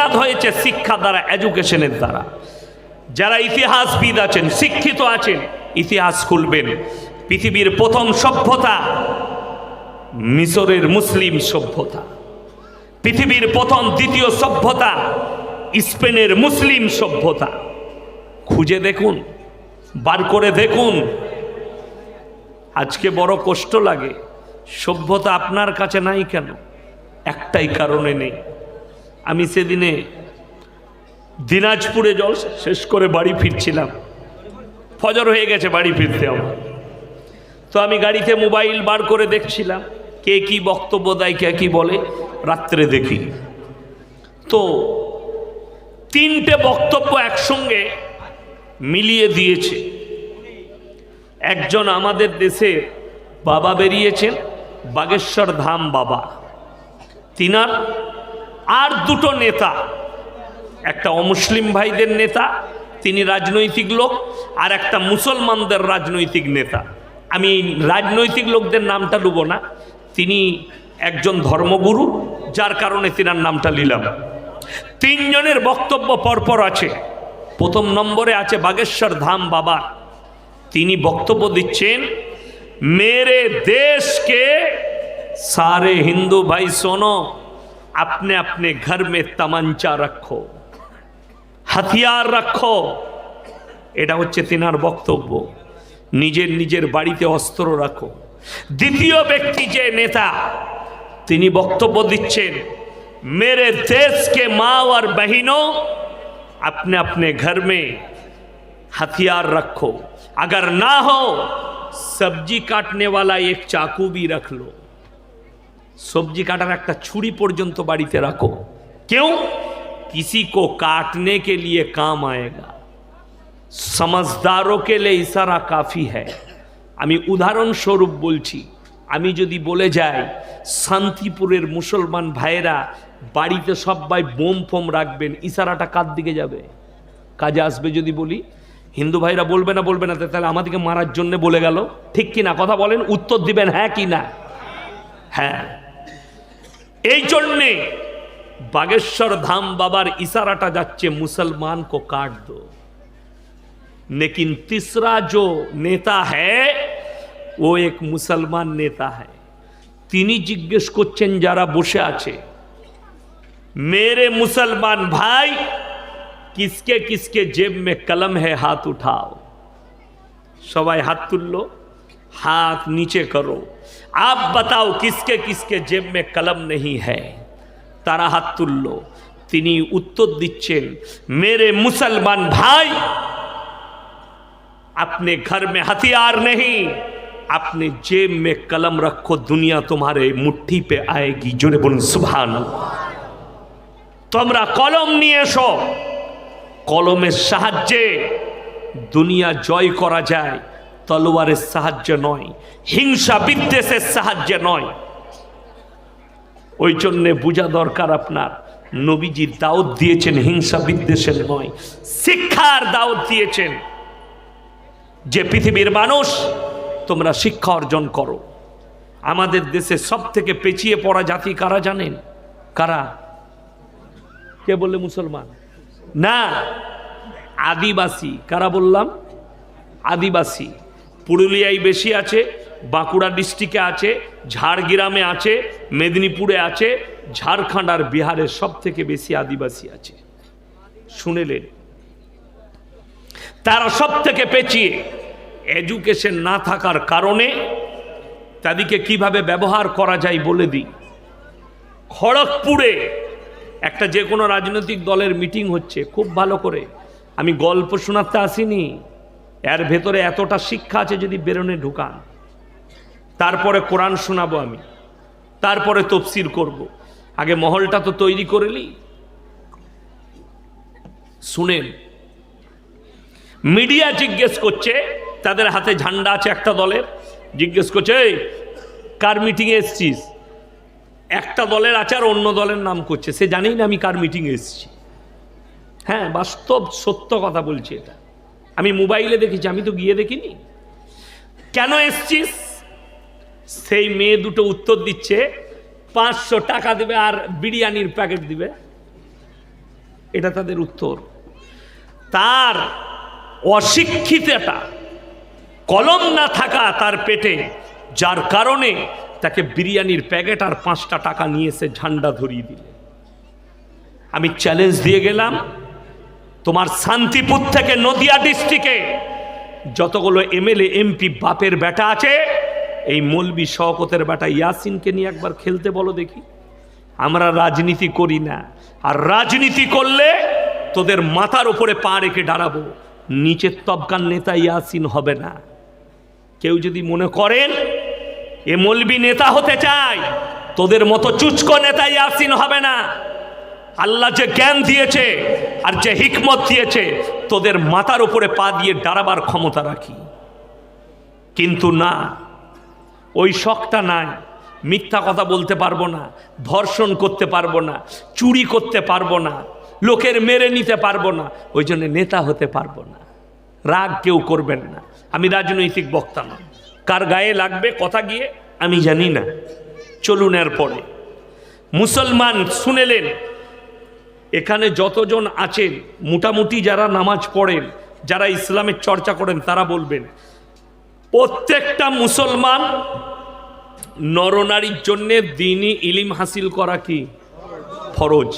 বুনিয়াদ হয়েছে শিক্ষা দ্বারা এডুকেশনের দ্বারা। যারা ইতিহাসবিদ আছেন, শিক্ষিত আছেন, ইতিহাস খুলবেন। পৃথিবীর প্রথম সভ্যতা মিশরের মুসলিম সভ্যতা। পৃথিবীর প্রথম দ্বিতীয় সভ্যতা স্পেনের মুসলিম সভ্যতা। খুঁজে দেখুন, বার করে দেখুন। আজকে বড় কষ্ট লাগে। সভ্যতা আপনার কাছে নাই কেন? একটাই কারণে নেই। আমি সেদিনে দিনাজপুরে জল শেষ করে বাড়ি ফিরছিলাম। ফজর হয়ে গেছে বাড়ি ফিরতে আমার। তো আমি গাড়িতে মোবাইল বার করে দেখছিলাম, কে কি বক্তব্য দেয়, কে কি বলে, রাত্রে দেখি। তো তিনটে বক্তব্য একসঙ্গে মিলিয়ে দিয়েছে। একজন আমাদের দেশে বাবা বেরিয়েছেন, বাগেশ্বর ধাম বাবা। তিনার আর দুটো নেতা। একটা অমুসলিম ভাইদের নেতা, তিনি রাজনৈতিক লোক, আর একটা মুসলমানদের রাজনৈতিক নেতা। আমি রাজনৈতিক লোকদের নামটা লুব না, তিনি একজন ধর্মগুরু, যার কারণে তিনার নামটা নিলাম তিনজনের বক্তব্য পরপর আছে। প্রথম নম্বরে আছে বাগেশ্বর ধাম বাবা। তিনি বক্তব্য দিচ্ছেন, মেরে দেশকে সারে হিন্দু ভাই সোনো अपने अपने घर में तमंचा रखो হাতিয়ার রাখো এটা হচ্ছে তিনার বক্তব্য নিজের নিজের বাড়িতে অস্ত্র রাখো দ্বিতীয় ব্যক্তি যে নেতা তিনি বক্তব্য দিচ্ছেন मेरे देश के माँ और बहनों अपने अपने घर में हथियार रखो अगर ना हो सब्जी काटने वाला एक चाकू भी रख लो সবজি কাটার একটা ছুরি পর্যন্ত বাড়িতে রাখো কেউ किसी को काटने के लिए काम आएगा समझदारों के लिए इशारा काफी है আমি উদাহরণস্বরূপ বলছি আমি যদি বলে যাই শান্তিপুরের মুসলমান ভাইয়েরা বাড়িতে সবাই বোম ফোম রাখবেন ইশারাটা কার দিকে যাবে কাজে আসবে যদি বলি হিন্দু ভাইরা বলবে না বলবে না তাহলে আমাদেরকে মারার জন্য বলে গেল ঠিক কি না কথা বলেন উত্তর দিবেন হ্যাঁ কি না হ্যাঁ এই জন্যে বাগেশ্বর ধাম বাবার ইশারাটা যাচ্ছে মুসলমান কো কাট দো लेकिन तीसरा जो নেতা है वो एक মুসলমান নেতা है তিনি জিজ্ঞেস করছেন যারা বসে আছে मेरे मुसलमान भाई किसके किसके जेब में कलम है हाथ उठाओ সবাই হাত তুললো हाथ नीचे करो आप बताओ किसके किसके जेब में कलम नहीं है তারা হাত তুলল তিনি উত্তর দিচ্ছেন মেরে মুসলমান ভাই अपने घर में हथियार नहीं अपने जेब में कलम रखो दुनिया तुम्हारे मुट्ठी पे आएगी জোরে বলুন সুবহান তোমরা কলম নিয়ে এসো কলমের সাহায্যে দুনিয়া জয় করা যায় তলোয়ারের সাহায্যে নয়, হিংসা বিদ্বেষের সাহায্যে নয়। ওই জন্যে বোঝা দরকার আপনার, নবীজি দাওয়াত দিয়েছেন হিংসা বিদ্বেষের নয়, শিক্ষার দাওয়াত দিয়েছেন। যে পৃথিবীর মানুষ, তোমরা শিক্ষা অর্জন করো। আমাদের দেশে সব থেকে পেছিয়ে পড়া জাতি কারা জানেন? কারা? কে বললে মুসলমান? না, আদিবাসী। কারা বললাম? আদিবাসী। পুরুলিয়ায় বেশি আছে, বাঁকুড়া ডিস্ট্রিক্টে আছে, ঝাড়গ্রামে আছে, মেদিনীপুরে আছে, ঝাড়খণ্ড আর বিহারের সব থেকে বেশি আদিবাসী আছে। শুনেলেন? তারা সব থেকে পেঁচিয়ে এডুকেশন না থাকার কারণে তাদেরকে কীভাবে ব্যবহার করা যায় বলে দিই। খড়গপুরে একটা যে কোনো রাজনৈতিক দলের মিটিং হচ্ছে, খুব ভালো করে। আমি গল্প শোনাতে আসিনি। এর ভেতরে এতটা শিক্ষা আছে যদি বেরোনে ঢুকান। তারপরে কোরআন শোনাবো আমি। তারপরে তফসির করব। আগে মহলটা তো তৈরি করেলি শুনেন, মিডিয়া জিজ্ঞেস করছে, তাদের হাতে ঝান্ডা আছে একটা দলের। জিজ্ঞেস করছে, এই, কার মিটিংয়ে এসছিস? একটা দলের আচার অন্য দলের নাম করছে। সে জানেই না আমি কার মিটিংয়ে এসেছি। হ্যাঁ বাস্তব সত্য কথা বলছি এটা। আমি মোবাইলে দেখেছি, আমি তো গিয়ে দেখিনি। কেন এসছিস? সেই মেয়ে দুটো উত্তর দিচ্ছে, পাঁচশো টাকা দেবে আর বিরিয়ানির প্যাকেট দিবে। এটা তাদের উত্তর। তার অশিক্ষিতটা কলম না থাকা তার পেটে, যার কারণে তাকে বিরিয়ানির প্যাকেট আর পাঁচটা টাকা নিয়েছে ঝান্ডা ধরিয়ে দিলে। আমি চ্যালেঞ্জ দিয়ে গেলাম তোমার শান্তিপুর থেকে নদিয়া ডিস্ট্রিক্টে যতগুলো এমএলএ, এমপি, বাপের বেটা আছে, এই মলবি শওকতের বেটা ইয়াসিনকে নিয়ে একবার খেলতে বলো দেখি। আমরা রাজনীতি করি না। আর রাজনীতি করলে তোদের মাথার উপরে পা রেখে দাঁড়াবো। নিচের তবকার নেতা ইয়াসিন হবে না। কেউ যদি মনে করেন, এ মলবি নেতা হতে চায়, তোদের মতো চুচকো নেতা ইয়াসিন হবে না। আল্লাহ যে জ্ঞান দিয়েছে আর যে হিকমত দিয়েছে, তোদের মাথার উপরে পা দিয়ে দাঁড়াবার ক্ষমতা রাখি। কিন্তু না, ওই শখটা নাই। মিথ্যা কথা বলতে পারব না, ধর্ষণ করতে পারব না, চুরি করতে পারব না, লোকের মেরে নিতে পারব না, ওই জন্য নেতা হতে পারব না। রাগ কেউ করবেন না। আমি রাজনৈতিক বক্তা নয় কার গায়ে লাগবে কথা গিয়ে, আমি জানি না। চলুন এরপরে। মুসলমান শুনেলেন এখানে যতজন আছেন, মোটামুটি যারা নামাজ পড়েন, যারা ইসলামের চর্চা করেন, তারা বলবেন, প্রত্যেকটা মুসলমান নরনারীর জন্যে দিনই ইলিম হাসিল করা কি? ফরজ।